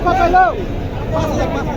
papelão! Passa, passa.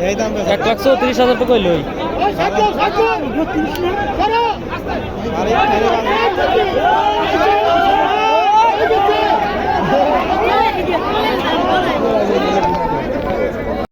এক লাখ চৌত্রিশ হাজার টাকা আরে